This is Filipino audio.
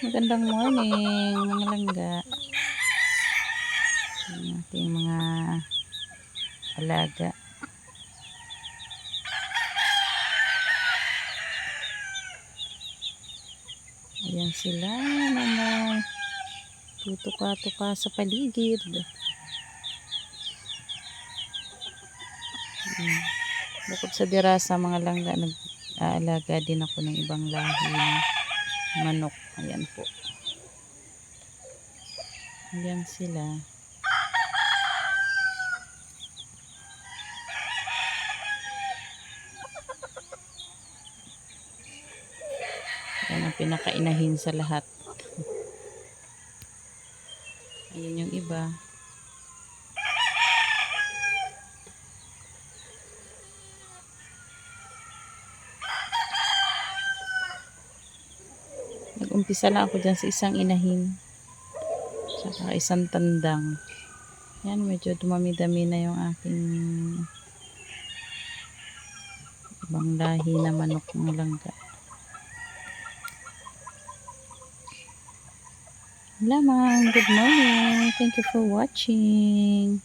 Magandang morning, mga langga. Ang ating mga alaga. Ayan sila naman. Tutuka-tuka sa paligid. Ayan. Bukod sa dirasa mga langga, nag-aalaga din ako ng ibang lahi manok. Ayan po. Ayan sila. Yan ang pinakainahin sa lahat. Ayan yung iba. Nag-umpisa lang ako dyan sa isang inahin. Saka isang tandang. Yan, medyo dumami-dami na yung aking ibang lahi na manok ng langga. Lamang, good morning. Thank you for watching.